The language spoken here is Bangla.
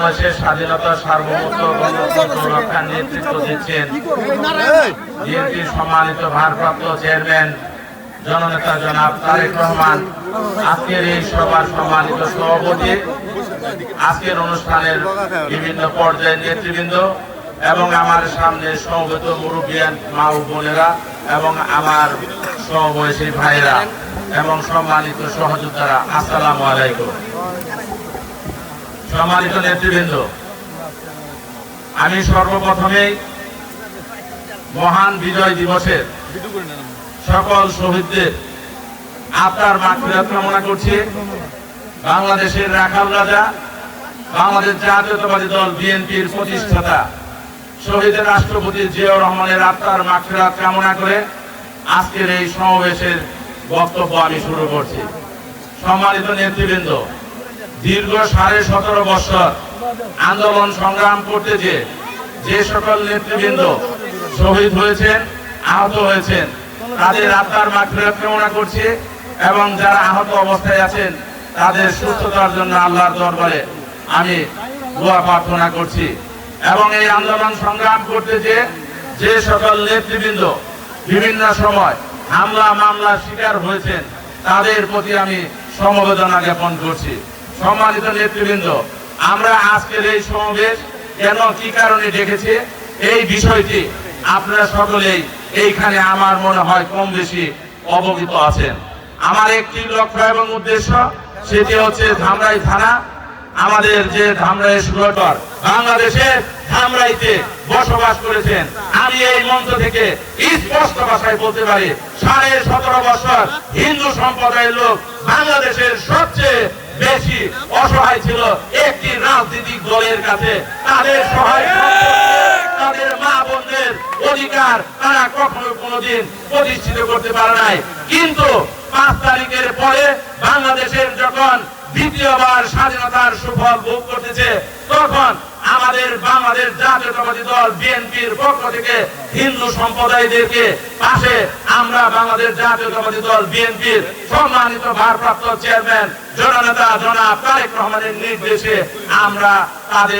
বাংলাদেশের স্বাধীনতা সার্বভৌমত্ব গণতন্ত্র রক্ষার নেতৃত্ব দিচ্ছেন বিএনপির সম্মানিত ভারপ্রাপ্ত চেয়ারম্যান জননেতা জনাব তারেক রহমান। আজকের এই সভার সম্মানিত সভাপতি, আজকের অনুষ্ঠানের বিভিন্ন পর্যায়ের নেতৃবৃন্দ এবং আমার সামনে সমবেত মুরব্বিয়ান মা ও বোনেরা এবং আমার সমবয়সী ভাইরা এবং সম্মানিত সহযোদ্ধারা, আসসালামু আলাইকুম। সম্মানিত নেতৃবৃন্দ, আমি সর্বপ্রথমেই মহান বিজয় দিবসের সকল শহীদদের আত্মার মাগফিরাত কামনা করছি। বাংলাদেশের রাখাল রাজা, বাংলাদেশ জাতীয়তাবাদী দল বিএনপির প্রতিষ্ঠাতা শহীদের রাষ্ট্রপতি জিয়াউর রহমানের আত্মার মাগফিরাত কামনা করে আজকের এই সমাবেশের বক্তব্য আমি শুরু করছি। সম্মানিত নেতৃবৃন্দ দীর্ঘ সাড়ে সতেরো বছর আন্দোলন সংগ্রাম করতে যে যে সকল নেতৃবৃন্দ শহীদ হয়েছেন, আহত হয়েছেন, তাদের আত্মার মাগফিরাত কামনা করছি এবং যারা আহত অবস্থায় আছেন, তাদের সুস্থতার জন্য আল্লাহর দরবারে আমি দোয়া প্রার্থনা করছি। এবং এই আন্দোলন সংগ্রাম করতে যে যে সকল নেতৃবৃন্দ বিভিন্ন সময় হামলা মামলা শিকার হয়েছেন, তাদের প্রতি আমি সমবেদনা জ্ঞাপন করছি। সম্মানিত নেতৃবৃন্দ, আমরা আজকের এই সমাবেশ কেন কি কারণে ডেকেছি? এই বিষয়টি আপনারা সকলেই এইখানে আমার মনে হয় কম বেশি অবগত আছেন। আমার একটি লক্ষ্য এবং উদ্দেশ্য, সেটি হচ্ছে ধামরাই থানা আমাদের যে ধামরাই সুরটর বাংলাদেশের ধামরাইতে বসবাস করেছেন। আমি এই মঞ্চ থেকে স্পষ্ট ভাষায় বলতে পারি, সাড়ে সতেরো বছর হিন্দু সম্প্রদায়ের লোক বাংলাদেশের সবচেয়ে বেশি অসহায় ছিল একটি রাজনৈতিক দলের কাছে। তাদের সহায় তাদের মা বোনদের অধিকার কখনো কোনোদিন প্রতিষ্ঠিত করতে পারে নাই। কিন্তু পাঁচ তারিখের পরে বাংলাদেশের যখন দ্বিতীয়বার স্বাধীনতার সুফল ভোগ করতেছে, তখন আমাদের বাংলাদেশ জাতীয়তাবাদী দল বিএনপির পক্ষ থেকে হিন্দু সম্প্রদায়দেরকে পাশে আমরা বাংলাদেশ জাতীয়তাবাদী দল বিএনপির সম্মানিত ভারপ্রাপ্ত চেয়ারম্যান জননেতা জনাব তারেক রহমানের নির্দেশে আমরা তাদের